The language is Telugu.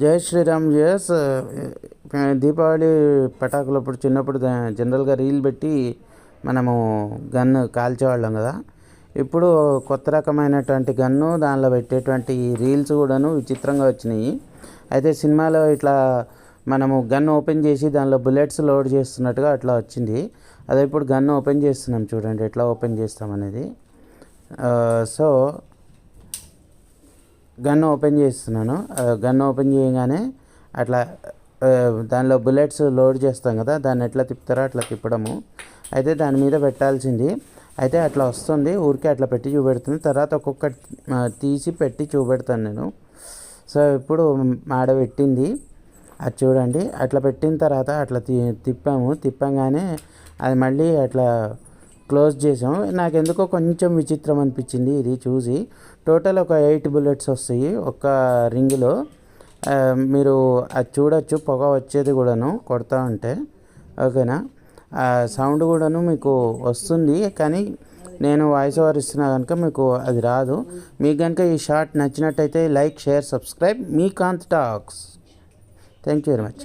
జై శ్రీరామ్ ఎస్ uh, దీపావళి పటాకులు అప్పుడు చిన్నప్పుడు దా- జనరల్గా రీల్ పెట్టి మనము గన్ను కాల్చేవాళ్ళం కదా. ఇప్పుడు కొత్త రకమైనటువంటి గన్ను దానిలో పెట్టేటువంటి రీల్స్ కూడాను విచిత్రంగా వచ్చినాయి. అయితే సినిమాలో ఇట్లా మనము గన్ ఓపెన్ చేసి దానిలో బుల్లెట్స్ లోడ్ చేస్తున్నట్టుగా అట్లా వచ్చింది. అదే ఇప్పుడు గన్ ఓపెన్ చేస్తున్నాం చూడండి ఎట్లా ఓపెన్ చేస్తామనేది. సో గన్ ఓపెన్ చేస్తున్నాను. గన్ ఓపెన్ చేయగానే అట్లా దానిలో బుల్లెట్స్ లోడ్ చేస్తాం కదా దాన్ని ఎట్లా తిప్పుతారో అట్లా తిప్పడము. అయితే దాని మీద పెట్టాల్సింది. అయితే అట్లా వస్తుంది ఊరికే అట్లా పెట్టి చూపెడుతుంది. తర్వాత ఒక్కొక్కటి తీసి పెట్టి చూపెడతాను నేను. సో ఇప్పుడు మాడ పెట్టింది అది చూడండి. అట్లా పెట్టిన తర్వాత అట్లా తి తిప్పాము. తిప్పంగానే అది మళ్ళీ అట్లా క్లోజ్ చేసాం నాకు ఎందుకో కొంచెం విచిత్రం అనిపించింది ఇది చూసి. టోటల్ ఒక ఎయిట్ బుల్లెట్స్ వస్తాయి ఒక రింగులో. మీరు అది చూడొచ్చు పొగ వచ్చేది కూడాను కొడతా ఉంటే. ఓకేనా? ఆ సౌండ్ కూడాను మీకు వస్తుంది కానీ నేను వాయిస్ ఓవర్ ఇస్తున్నా కనుక మీకు అది రాదు. మీకు కనుక ఈ షార్ట్ నచ్చినట్టయితే like share subscribe me Kanth talks thank you very much